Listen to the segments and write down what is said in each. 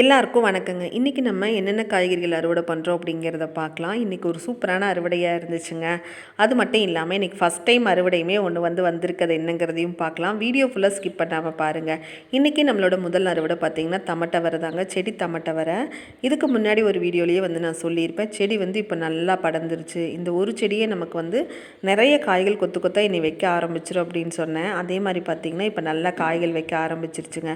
எல்லாருக்கும் வணக்கங்க. இன்றைக்கி நம்ம என்னென்ன காய்கறிகள் அறுவடை பண்ணுறோம் அப்படிங்கிறத பார்க்கலாம். இன்றைக்கி ஒரு சூப்பரான அறுவடையாக இருந்துச்சுங்க. அது மட்டும் இல்லாமல் இன்றைக்கி ஃபஸ்ட் டைம் அறுவடையுமே ஒன்று வந்து வந்திருக்கிறது என்னங்கிறதையும் பார்க்கலாம். வீடியோ ஃபுல்லாக ஸ்கிப் பண்ணாமல் பாருங்கள் இன்றைக்கி நம்மளோட முதல் அறுவடை பார்த்திங்கன்னா தமட்டவரை தாங்க. செடி தமட்டவரை இதுக்கு முன்னாடி ஒரு வீடியோலேயே வந்து நான் சொல்லியிருப்பேன். செடி வந்து இப்போ நல்லா படர்ந்துருச்சு. இந்த ஒரு செடியே நமக்கு வந்து நிறைய காய்கள் கொத்து கொத்தாக இனி வைக்க ஆரம்பிச்சிடும் அப்படின்னு சொன்னேன். அதே மாதிரி பார்த்திங்கன்னா இப்போ நல்லா காய்கள் வைக்க ஆரம்பிச்சிருச்சுங்க.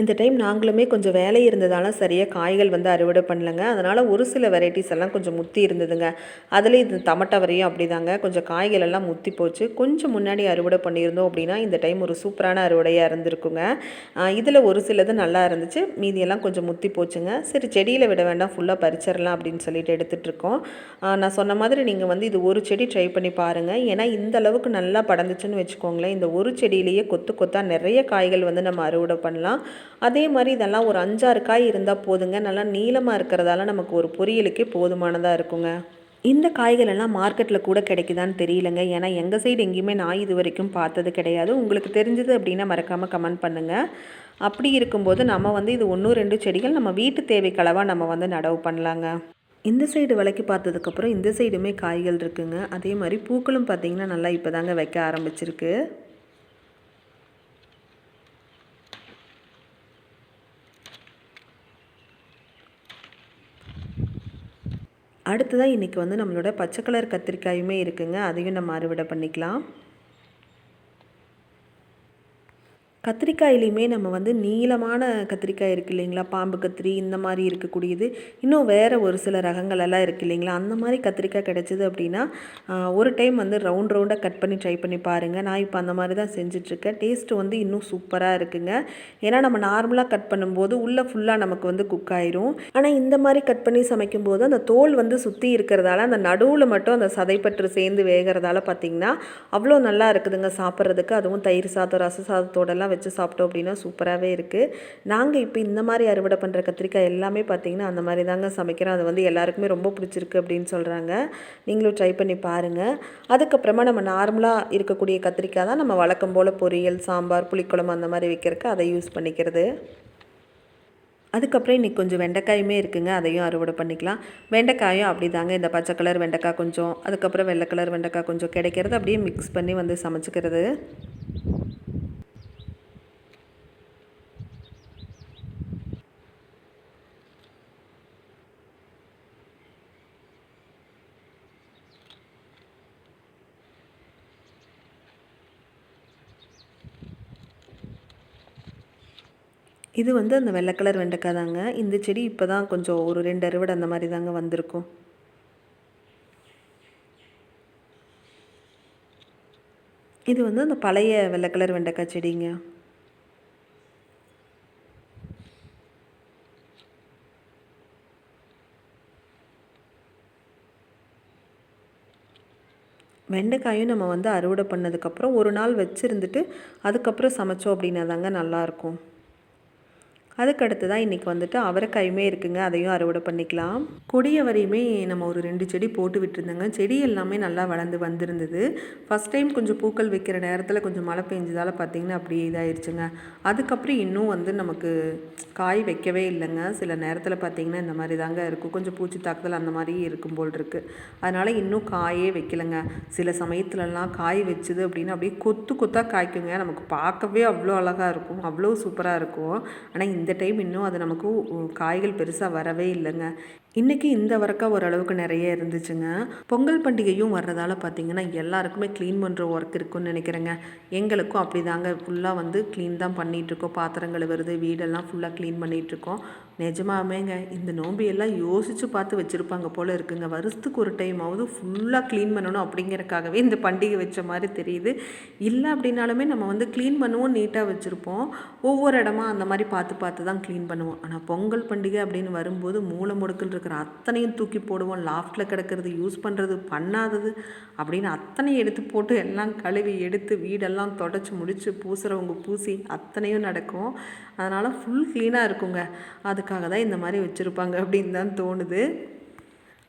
இந்த டைம் நாங்களுமே கொஞ்சம் வேலை இருந்ததால சரியாக காய்கள் வந்து அறுவடை பண்ணலங்க. அதனால் ஒரு சில வெரைட்டிஸ் எல்லாம் கொஞ்சம் முத்தி இருந்ததுங்க. அதில் இது தமட்டை வரையும் அப்படி தாங்க கொஞ்சம் காய்கள் எல்லாம் முத்தி போச்சு. கொஞ்சம் முன்னாடி அறுவடை பண்ணியிருந்தோம் அப்படின்னா இந்த டைம் ஒரு சூப்பரான அறுவடையாக இருந்திருக்குங்க. இதில் ஒரு சிலது நல்லா இருந்துச்சு. மீதியெல்லாம் கொஞ்சம் முத்தி போச்சுங்க. சரி செடியில் விட வேண்டாம். ஃபுல்லாக பறிச்சிடலாம் அப்படின்னு சொல்லிட்டு எடுத்துகிட்ருக்கோம் நான் சொன்ன மாதிரி நீங்கள் வந்து இது ஒரு செடி ட்ரை பண்ணி பாருங்கள் ஏன்னா இந்த அளவுக்கு நல்லா படந்துச்சுன்னு வச்சுக்கோங்களேன். இந்த ஒரு செடியிலேயே கொத்து கொத்தாக நிறைய காய்கள் வந்து நம்ம அறுவடை பண்ணலாம். அதே மாதிரி இதெல்லாம் ஒரு அஞ்சாறு காய் காய் இருந்தால் போதுங்க. நல்லா நீளமாக இருக்கிறதால நமக்கு ஒரு பொரியலுக்கே போதுமானதாக இருக்குங்க. இந்த காய்கள் எல்லாம் மார்க்கெட்டில் கூட கிடைக்குதான்னு தெரியலங்க. ஏன்னா எங்கள் சைடு எங்கேயுமே நான் இது வரைக்கும் பார்த்தது கிடையாது. உங்களுக்கு தெரிஞ்சது அப்படின்னா மறக்காமல் கமெண்ட் பண்ணுங்கள் அப்படி இருக்கும்போது நம்ம வந்து இது ஒன்று ரெண்டு செடிகள் நம்ம வீட்டு தேவைக்களவாக நம்ம வந்து நடவு பண்ணலாங்க. இந்த சைடு விலைக்கு பார்த்ததுக்கப்புறம் இந்த சைடுமே காய்கள் இருக்குங்க. அதே மாதிரி பூக்களும் பார்த்திங்கன்னா நல்லா இப்போ தாங்க வைக்க ஆரம்பிச்சிருக்கு. அடுத்ததாக இன்றைக்கி வந்து நம்மளோட பச்சை கலர் கத்திரிக்காயுமே இருக்குங்க. அதையும் நம்ம அறுவடை பண்ணிக்கலாம். கத்திரிக்காயிலையுமே நம்ம வந்து நீளமான கத்திரிக்காய் இருக்குது இல்லைங்களா? பாம்பு கத்திரி இந்த மாதிரி இருக்கக்கூடியது. இன்னும் வேறு ஒரு சில ரகங்கள் எல்லாம் இருக்குது இல்லைங்களா? அந்த மாதிரி கத்திரிக்காய் கிடச்சிது அப்படின்னா ஒரு டைம் வந்து ரவுண்ட் ரவுண்டாக கட் பண்ணி ட்ரை பண்ணி பாருங்கள் நான் இப்போ அந்த மாதிரி தான் செஞ்சிட்ருக்கேன். டேஸ்ட்டு வந்து இன்னும் சூப்பராக இருக்குங்க. ஏன்னா நம்ம நார்மலாக கட் பண்ணும்போது உள்ளே ஃபுல்லாக நமக்கு வந்து குக் ஆயிரும். ஆனால் இந்த மாதிரி கட் பண்ணி சமைக்கும்போது அந்த தோல் வந்து சுற்றி இருக்கிறதால அந்த நடுவில் மட்டும் அந்த சதைப்பற்று சேர்ந்து வேகிறதால பார்த்திங்கன்னா அவ்வளோ நல்லா இருக்குதுங்க சாப்பிட்றதுக்கு. அதுவும் தயிர் சாதம் ரச சாதத்தோடலாம் வச்சு சாப்பிட்டோம் அப்படின்னா சூப்பராகவே இருக்குது நாங்கள் இப்போ இந்த மாதிரி அறுவடை பண்ணுற கத்திரிக்காய் எல்லாமே பார்த்திங்கன்னா அந்த மாதிரி தாங்க சமைக்கிறோம். அது வந்து எல்லாருக்குமே ரொம்ப பிடிச்சிருக்கு அப்படின்னு சொல்கிறாங்க நீங்களும் ட்ரை பண்ணி பாருங்கள் அதுக்கப்புறமா நம்ம நார்மலாக இருக்கக்கூடிய கத்திரிக்காய் தான் நம்ம வழக்கம் போல் பொரியல் சாம்பார் புளிக்குழம்பு அந்த மாதிரி வைக்கிறதுக்கு அதை யூஸ் பண்ணிக்கிறது. அதுக்கப்புறம் இன்றைக்கி கொஞ்சம் வெண்டைக்காயுமே இருக்குங்க. அதையும் அறுவடை பண்ணிக்கலாம். வெண்டைக்காயும் அப்படி தாங்க இந்த பச்சை கலர் வெண்டைக்காய் கொஞ்சம் அதுக்கப்புறம் வெள்ளை கலர் வெண்டைக்காய் கொஞ்சம் கிடைக்கிறது அப்படியே மிக்ஸ் பண்ணி வந்து சமைச்சிக்கிறது. இது வந்து அந்த வெள்ளை கலர் வெண்டைக்காய் தாங்க. இந்த செடி இப்போ தான் கொஞ்சம் ஒரு ரெண்டு அறுவடை அந்த மாதிரி தாங்க வந்திருக்கும். இது வந்து அந்த பழைய வெள்ளை கலர் வெண்டைக்காய் செடிங்க. வெண்டைக்காயும் நம்ம வந்து அறுவடை பண்ணதுக்கப்புறம் ஒரு நாள் வச்சுருந்துட்டு அதுக்கப்புறம் சமைச்சோம் அப்படின்னா தாங்க நல்லாயிருக்கும் அதுக்கடுத்து தான் இன்றைக்கி வந்துட்டு அவரைக்காயுமே இருக்குங்க அதையும் அறுவடை பண்ணிக்கலாம். கொடிய வரையுமே நம்ம ஒரு ரெண்டு செடி போட்டு விட்டுருந்தோங்க. செடி எல்லாமே நல்லா வளர்ந்து வந்திருந்தது. ஃபஸ்ட் டைம் கொஞ்சம் பூக்கள் வைக்கிற நேரத்தில் கொஞ்சம் மழை பெஞ்சதால் பார்த்திங்கன்னா அப்படியே இதாகிடுச்சுங்க அதுக்கப்புறம் இன்னும் வந்து நமக்கு காய் வைக்கவே இல்லைங்க. சில நேரத்தில் பார்த்திங்கன்னா இந்த மாதிரி தாங்க இருக்கும். கொஞ்சம் பூச்சி தாக்குதல் அந்த மாதிரி இருக்கும் போல் இருக்குது அதனால் இன்னும் காயே வைக்கலைங்க. சில சமயத்துலலாம் காய் வச்சுது அப்படின்னு அப்படியே கொத்து கொத்தாக காய்க்குங்க. நமக்கு பார்க்கவே அவ்வளோ அழகாக இருக்கும். அவ்வளோ சூப்பராக இருக்கும். ஆனால் இந்த டைம் இன்னும் அது நமக்கு காய்கள் பெருசாக வரவே இல்லைங்க. இன்றைக்கி இந்த வரைக்கும் ஓரளவுக்கு நிறைய இருந்துச்சுங்க. பொங்கல் பண்டிகையும் வர்றதால பார்த்திங்கன்னா எல்லாருக்குமே க்ளீன் பண்ணுற ஒர்க் இருக்குன்னு நினைக்கிறேங்க. எங்களுக்கும் அப்படி தாங்க ஃபுல்லாக வந்து க்ளீன் தான் பண்ணிகிட்ருக்கோம் பாத்திரங்கள் வருது வீடெல்லாம் ஃபுல்லாக க்ளீன் பண்ணிகிட்ருக்கோம் நிஜமாமேங்க இந்த நோம்பியெல்லாம் யோசித்து பார்த்து வச்சுருப்பாங்க போல் இருக்குங்க. வருஷத்துக்கு ஒரு டைமாவது ஃபுல்லாக க்ளீன் பண்ணணும் அப்படிங்கிறக்காகவே இந்த பண்டிகை வச்ச மாதிரி தெரியுது. இல்லை அப்படின்னாலுமே நம்ம வந்து க்ளீன் பண்ணுவோம் நீட்டாக வச்சுருப்போம். ஒவ்வொரு இடமா அந்த மாதிரி பார்த்து பார்த்து தான் க்ளீன் பண்ணுவோம். ஆனால் பொங்கல் பண்டிகை அப்படின்னு வரும்போது மூளை முடுக்கல் இருக்கிற அத்தனையும் தூக்கி போடுவோம் லாஃப்டில் கிடக்கிறது யூஸ் பண்ணுறது பண்ணாதது அப்படின்னு அத்தனையும் எடுத்து போட்டு எல்லாம் கழுவி எடுத்து வீடெல்லாம் தொடச்சி முடித்து பூசுகிறவங்க பூசி அத்தனையும் நடக்கும். அதனால் ஃபுல் க்ளீனாக இருக்குங்க. அதுக்காக தான் இந்த மாதிரி வச்சுருப்பாங்க அப்படின்னு தான் தோணுது.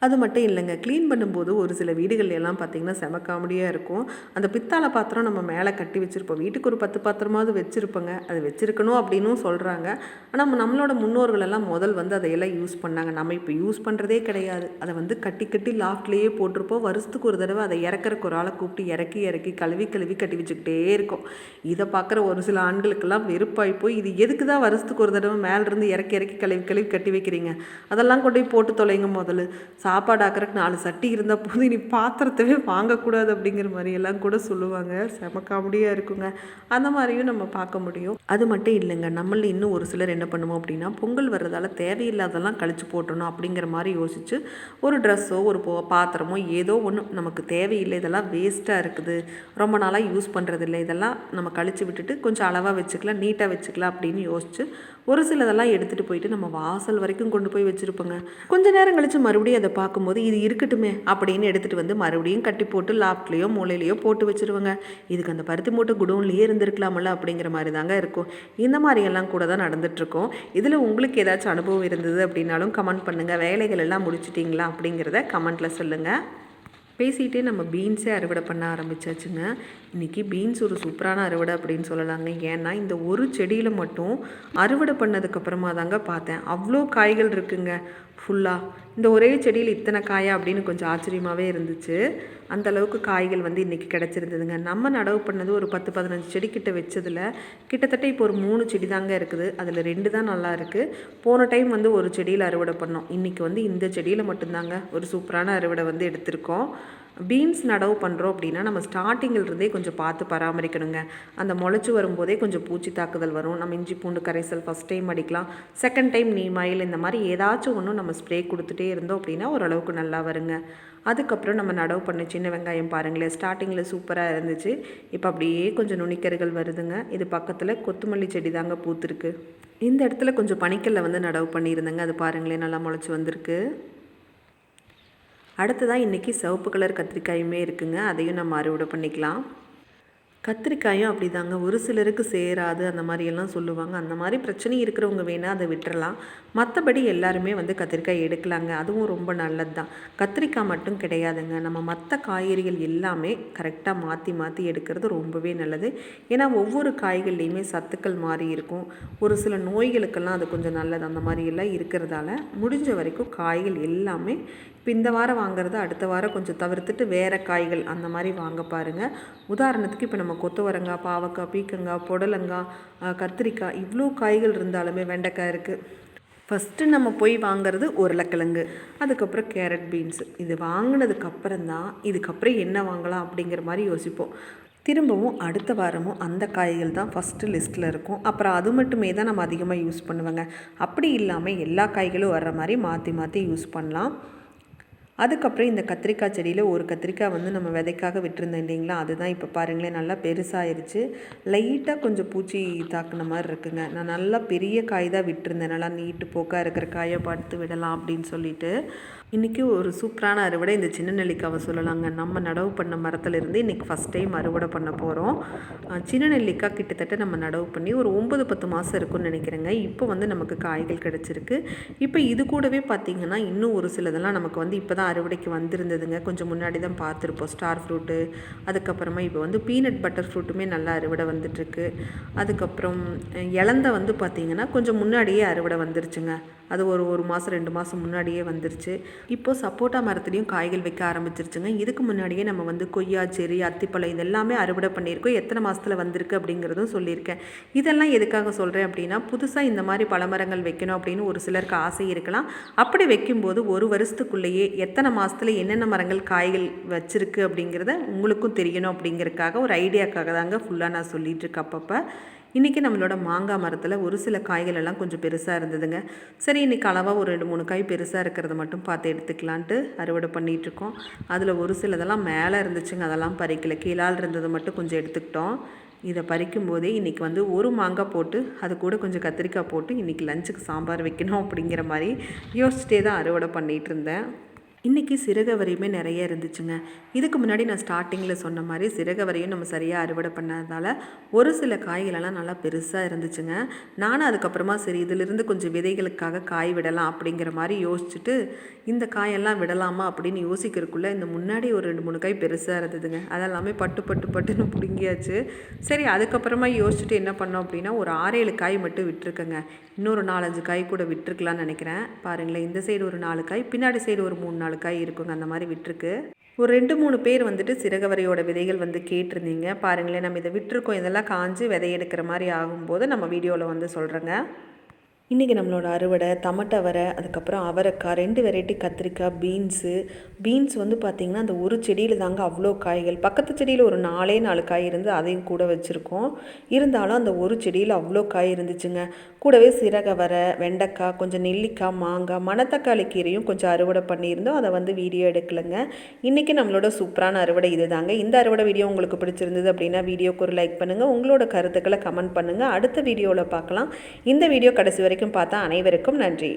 அது மட்டும் இல்லைங்க. க்ளீன் பண்ணும்போது ஒரு சில வீடுகள்ல எல்லாம் பார்த்தீங்கன்னா செம காமெடியாக இருக்கும். அந்த பித்தாளை பாத்திரம் நம்ம மேலே கட்டி வச்சுருப்போம். வீட்டுக்கு ஒரு பத்து பாத்திரமாவது வச்சுருப்போங்க. அது வச்சுருக்கணும் அப்படின்னும் சொல்கிறாங்க ஆனால் நம்மளோட முன்னோர்கள் எல்லாம் முதல் வந்து அதையெல்லாம் யூஸ் பண்ணாங்க. நம்ம இப்போ யூஸ் பண்ணுறதே கிடையாது. அதை வந்து கட்டி கட்டி லாஃப்ட்லேயே போட்டிருப்போம். வருஷத்துக்கு ஒரு தடவை அதை இறக்குறக்கு ஒரு ஆளை கூப்பிட்டு இறக்கி இறக்கி கழுவி கழுவி கட்டி வச்சுக்கிட்டே இருக்கும். இதை பார்க்குற ஒரு சில ஆண்களுக்கெல்லாம் வெறுப்பாகி போய் இது எதுக்கு தான் வருஷத்துக்கு ஒரு தடவை மேலேருந்து இறக்கி இறக்கி கழுவி கழுவி கட்டி வைக்கிறீங்க? அதெல்லாம் கொண்டு போய் போட்டு தொலைங்க முதல்ல. சாப்பாடு ஆக்கிறக்கு நாலு சட்டி இருந்தால் போதும். இனி பாத்திரத்தவே வாங்கக்கூடாது அப்படிங்கிற மாதிரியெல்லாம் கூட சொல்லுவாங்க. செம காமெடியாக இருக்குங்க. அந்த மாதிரியும் நம்ம பார்க்க முடியும். அது மட்டும் இல்லைங்க. நம்மள இன்னும் ஒரு சிலர் என்ன பண்ணுவோம் அப்படின்னா பொங்கல் வர்றதால தேவையில்லாதெல்லாம் கழிச்சு போட்டணும் அப்படிங்கிற மாதிரி யோசிச்சு ஒரு ட்ரெஸ்ஸோ ஒரு பாத்திரமோ ஏதோ ஒன்று நமக்கு தேவையில்லை. இதெல்லாம் வேஸ்ட்டாக இருக்குது. ரொம்ப நாளாக யூஸ் பண்ணுறதில்ல இதெல்லாம் நம்ம கழிச்சு விட்டுட்டு கொஞ்சம் அளவாக வச்சுக்கலாம் நீட்டாக வச்சுக்கலாம் அப்படின்னு யோசிச்சு ஒரு சிலதெல்லாம் எடுத்துகிட்டு போயிட்டு நம்ம வாசல் வரைக்கும் கொண்டு போய் வச்சுருப்போங்க. கொஞ்ச நேரம் கழித்து மறுபடியும் அதை பார்க்கும்போது இது இருக்கட்டுமே அப்படின்னு எடுத்துகிட்டு வந்து மறுபடியும் கட்டி போட்டு லாப்ட்லேயோ மூளையிலையோ போட்டு வச்சுருவாங்க. இதுக்கு அந்த பருத்தி மூட்டை குடோன்லேயே இருந்திருக்கலாமல்ல அப்படிங்கிற மாதிரி தாங்க இருக்கும். இந்த மாதிரியெல்லாம் கூட தான் நடந்துகிட்ருக்கோம் இதில் உங்களுக்கு ஏதாச்சும் அனுபவம் இருந்தது அப்படின்னாலும் கமெண்ட் பண்ணுங்கள் வேலைகள் எல்லாம் முடிச்சிட்டிங்களா அப்படிங்கிறத கமெண்ட்டில் சொல்லுங்கள் பேசிகிட்டே நம்ம பீன்ஸே அறுவடை பண்ண ஆரம்பிச்சாச்சுங்க. இன்றைக்கி பீன்ஸ் ஒரு சூப்பரான அறுவடை அப்படின்னு சொல்லலாங்க. ஏன்னா இந்த ஒரு செடியில் மட்டும் அறுவடை பண்ணதுக்கப்புறமா தாங்க பார்த்தேன். அவ்வளோ காய்கள் இருக்குங்க. ஃபுல்லாக இந்த ஒரே செடியில் இத்தனை காயா அப்படின்னு கொஞ்சம் ஆச்சரியமாகவே இருந்துச்சு. அந்த அளவுக்கு காய்கள் வந்து இன்றைக்கி கிடச்சிருந்ததுங்க. நம்ம நடவு பண்ணது ஒரு பத்து பதினஞ்சு செடி கிட்ட வச்சதில் கிட்டத்தட்ட இப்போ ஒரு மூணு செடி தாங்க இருக்குது. அதில் ரெண்டு தான் நல்லா இருக்குது போன டைம் வந்து ஒரு செடியில் அறுவடை பண்ணோம். இன்றைக்கி வந்து இந்த செடியில் மட்டும்தாங்க ஒரு சூப்பரான அறுவடை வந்து எடுத்திருக்கோம். பீன்ஸ் நடவு பண்ணுறோம் அப்படின்னா நம்ம ஸ்டார்டிங்கில் இருந்தே கொஞ்சம் பார்த்து பராமரிக்கணுங்க. அந்த முளைச்சி வரும்போதே கொஞ்சம் பூச்சி தாக்குதல் வரும். நம்ம இஞ்சி பூண்டு கரைசல் ஃபஸ்ட் டைம் அடிக்கலாம். செகண்ட் டைம் நீமாயில் இந்த மாதிரி ஏதாச்சும் ஒன்று நம்ம ஸ்ப்ரே கொடுத்துட்டே இருந்தோம் அப்படின்னா ஓரளவுக்கு நல்லா வருங்க. அதுக்கப்புறம் நம்ம நடவு பண்ண சின்ன வெங்காயம் பாருங்களேன். ஸ்டார்டிங்கில் சூப்பராக இருந்துச்சு. இப்போ அப்படியே கொஞ்சம் நுனிக்கருகள் வருதுங்க. இது பக்கத்தில் கொத்தமல்லி செடி தாங்க பூத்துருக்கு. இந்த இடத்துல கொஞ்சம் பனிக்கல்ல வந்து நடவு பண்ணியிருந்தேங்க. அது பாருங்களேன் நல்லா முளைச்சி வந்திருக்கு. அடுத்ததாக இன்றைக்கி சிவப்பு கலர் கத்திரிக்காயுமே இருக்குங்க. அதையும் நம்ம அறுவடை பண்ணிக்கலாம். கத்திரிக்காயும் அப்படி தாங்க ஒரு சிலருக்கு சேராது அந்த மாதிரியெல்லாம் சொல்லுவாங்க. அந்த மாதிரி பிரச்சனை இருக்கிறவங்க வேணால் அதை விட்டுறலாம். மற்றபடி எல்லாருமே வந்து கத்திரிக்காய் எடுக்கலாங்க. அதுவும் ரொம்ப நல்லது தான் கத்திரிக்காய் மட்டும் கிடையாதுங்க. நம்ம மற்ற காய்கறிகள் எல்லாமே கரெக்டாக மாற்றி மாற்றி எடுக்கிறது ரொம்பவே நல்லது. ஏன்னா ஒவ்வொரு காய்கள்லேயுமே சத்துக்கள் மாறி இருக்கும். ஒரு சில நோய்களுக்கெல்லாம் அது கொஞ்சம் நல்லது. அந்த மாதிரி எல்லாம் இருக்கிறதால முடிஞ்ச வரைக்கும் காய்கள் எல்லாமே இப்போ இந்த வாரம் வாங்குறத அடுத்த வாரம் கொஞ்சம் தவிர்த்துட்டு வேறு காய்கள் அந்த மாதிரி வாங்க பாருங்கள் உதாரணத்துக்கு இப்போ நம்ம கொத்தவரங்காய் பாவக்காய் பீக்கங்காய் புடலங்காய் கத்திரிக்காய் இவ்வளோ காய்கள் இருந்தாலுமே வெண்டைக்காய் இருக்குது ஃபஸ்ட்டு நம்ம போய் வாங்குறது உருளைக்கிழங்கு அதுக்கப்புறம் கேரட் பீன்ஸ் இது வாங்கினதுக்கப்புறம் தான் இதுக்கப்புறம் என்ன வாங்கலாம் அப்படிங்கிற மாதிரி யோசிப்போம். திரும்பவும் அடுத்த வாரமும் அந்த காய்கள் தான் ஃபஸ்ட்டு லிஸ்ட்டில் இருக்கும். அப்புறம் அது மட்டுமே தான் நம்ம அதிகமாக யூஸ் பண்ணுவேங்க. அப்படி இல்லாமல் எல்லா காய்களும் வர்ற மாதிரி மாற்றி மாற்றி யூஸ் பண்ணலாம். அதுக்கப்புறம் இந்த கத்திரிக்காய் செடியில் ஒரு கத்திரிக்காய் வந்து நம்ம விதைக்காக விட்டுருந்தோம் இல்லைங்களா? அதுதான் இப்போ பாருங்களேன் நல்லா பெருசாகிருச்சு லைட்டாக கொஞ்சம் பூச்சி தாக்குன மாதிரி இருக்குங்க. நான் நல்லா பெரிய காய் தான் விட்டுருந்தேன். நல்லா நீட்டு போக்காக இருக்கிற காயை பார்த்து விடலாம் அப்படின்னு சொல்லிட்டு. இன்றைக்கி ஒரு சூப்பரான அறுவடை. இந்த சின்ன நெல்லிக்காவை சொல்லலாங்க. நம்ம நடவு பண்ண மரத்துலேருந்து இன்றைக்கி ஃபஸ்ட் டைம் அறுவடை பண்ண போகிறோம் சின்ன நெல்லிக்காய் கிட்டத்தட்ட நம்ம நடவு பண்ணி ஒரு ஒம்பது பத்து மாதம் இருக்கும்னு நினைக்கிறேங்க. இப்போ வந்து நமக்கு காய்கள் கிடச்சிருக்கு. இப்போ இது கூடவே பார்த்திங்கன்னா இன்னும் ஒரு சிலதெல்லாம் நமக்கு வந்து இப்போ தான் அறுவடைக்கு வந்திருந்ததுங்க. கொஞ்சம் முன்னாடி தான் பார்த்துருப்போம் ஸ்டார் ஃப்ரூட்டு அதுக்கப்புறமா இப்போ வந்து பீனட் பட்டர் ஃப்ரூட்டுமே நல்லா அறுவடை வந்துட்டுருக்கு. அதுக்கப்புறம் இலந்த வந்து பார்த்திங்கன்னா கொஞ்சம் முன்னாடியே அறுவடை வந்துருச்சுங்க. அது ஒரு ஒரு மாதம் ரெண்டு மாதம் முன்னாடியே வந்துருச்சு. இப்போது சப்போட்டா மரத்துலேயும் காய்கள் வைக்க ஆரம்பிச்சிருச்சுங்க. இதுக்கு முன்னாடியே நம்ம வந்து கொய்யா செரி அத்திப்பழம் இது எல்லாமே அறுவடை பண்ணியிருக்கோம். எத்தனை மாதத்தில் வந்திருக்கு அப்படிங்கிறதும் சொல்லியிருக்கேன். இதெல்லாம் எதுக்காக சொல்கிறேன் அப்படின்னா புதுசாக இந்த மாதிரி பழமரங்கள் வைக்கணும் அப்படின்னு ஒரு சிலருக்கு ஆசை இருக்கலாம். அப்படி வைக்கும்போது ஒரு வருஷத்துக்குள்ளேயே எத்தனை மாதத்தில் என்னென்ன மரங்கள் காய்கள் வச்சிருக்கு அப்படிங்கிறத உங்களுக்கும் தெரியணும் அப்படிங்கிறதுக்காக ஒரு ஐடியாக்காக தாங்க ஃபுல்லாக நான் சொல்லிகிட்டு இருக்கேன் அப்பப்போ. இன்றைக்கி நம்மளோட மாங்காய் மரத்தில் ஒரு சில காய்கள் எல்லாம் கொஞ்சம் பெருசாக இருந்ததுங்க. சரி இன்றைக்கி அளவாக ஒரு ரெண்டு மூணு காய் பெருசாக இருக்கிறத மட்டும் பார்த்து எடுத்துக்கலான்ட்டு அறுவடை பண்ணிகிட்ருக்கோம் அதில் ஒரு சிலதெல்லாம் மேலே இருந்துச்சுங்க. அதெல்லாம் பறிக்கல. கீழால் இருந்ததை மட்டும் கொஞ்சம் எடுத்துக்கிட்டோம். இதை பறிக்கும் போதே இன்றைக்கி வந்து ஒரு மாங்காய் போட்டு அது கூட கொஞ்சம் கத்திரிக்காய் போட்டு இன்றைக்கி லஞ்சுக்கு சாம்பார் வைக்கணும் அப்படிங்கிற மாதிரி யோசிச்சிட்டே தான் அறுவடை பண்ணிகிட்டு இருந்தேன். இன்றைக்கி சிறகவரையுமே நிறைய இருந்துச்சுங்க. இதுக்கு முன்னாடி நான் ஸ்டார்டிங்கில் சொன்ன மாதிரி சிறகவரையும் நம்ம சரியாக அறுவடை பண்ணாததால் ஒரு சில காய்களெல்லாம் நல்லா பெருசாக இருந்துச்சுங்க. நானும் அதுக்கப்புறமா சரி இதிலிருந்து கொஞ்சம் விதைகளுக்காக காய் விடலாம் அப்படிங்கிற மாதிரி யோசிச்சுட்டு இந்த காயெல்லாம் விடலாமா அப்படின்னு யோசிக்கிறதுக்குள்ளே இந்த முன்னாடி ஒரு ரெண்டு மூணு காய் பெருசாக இருந்ததுங்க. அதெல்லாமே பட்டு பட்டு பட்டுன்னு பிடுங்கியாச்சு. சரி அதுக்கப்புறமா யோசிச்சுட்டு என்ன பண்ணோம் அப்படின்னா ஒரு ஆறேழு காய் மட்டும் விட்டுருக்கேங்க. இன்னொரு நாலஞ்சு காய் கூட விட்டுருக்கலாம்னு நினைக்கிறேன். பாருங்களேன் இந்த சைடு ஒரு நாலு காய் பின்னாடி சைடு ஒரு மூணு நாலு காய் இருக்குங்க அந்த மாதிரி விட்டுருக்கு. ஒரு ரெண்டு மூணு பேர் வந்துட்டு சிறகவரையோட விதைகள் வந்து கேட்டிருந்தீங்க. பாருங்களேன் நம்ம இதை விட்டுருக்கோம். இதெல்லாம் காஞ்சி விதை எடுக்கிற மாதிரி ஆகும்போது நம்ம வீடியோவில் வந்து சொல்கிறேங்க இன்றைக்கி நம்மளோட அறுவடை தமட்டை வரை அதுக்கப்புறம் அவரைக்காய் ரெண்டு வெரைட்டி கத்திரிக்காய் பீன்ஸு பீன்ஸ் வந்து பார்த்திங்கன்னா அந்த ஒரு செடியில் தாங்க அவ்வளோ காய்கள். பக்கத்து செடியில் ஒரு நாலே நாலு காய் இருந்து அதையும் கூட வச்சுருக்கோம். இருந்தாலும் அந்த ஒரு செடியில் அவ்வளோ காய் இருந்துச்சுங்க. கூடவே சிறகவரை வெண்டைக்காய் கொஞ்சம் நெல்லிக்காய் மாங்காய் மணத்தக்காளி கீரையும் கொஞ்சம் அறுவடை பண்ணியிருந்தோம். அதை வந்து வீடியோ எடுக்கலைங்க. இன்றைக்கி நம்மளோட சூப்பரான அறுவடை இது தாங்க இந்த அறுவடை வீடியோ உங்களுக்கு பிடிச்சிருந்தது அப்படின்னா வீடியோக்கு ஒரு லைக் பண்ணுங்கள் உங்களோட கருத்துக்களை கமெண்ட் பண்ணுங்கள் அடுத்த வீடியோவில் பார்க்கலாம். இந்த வீடியோ கடைசி வரைக்கும் பார்த்தா அனைவருக்கும் நன்றி.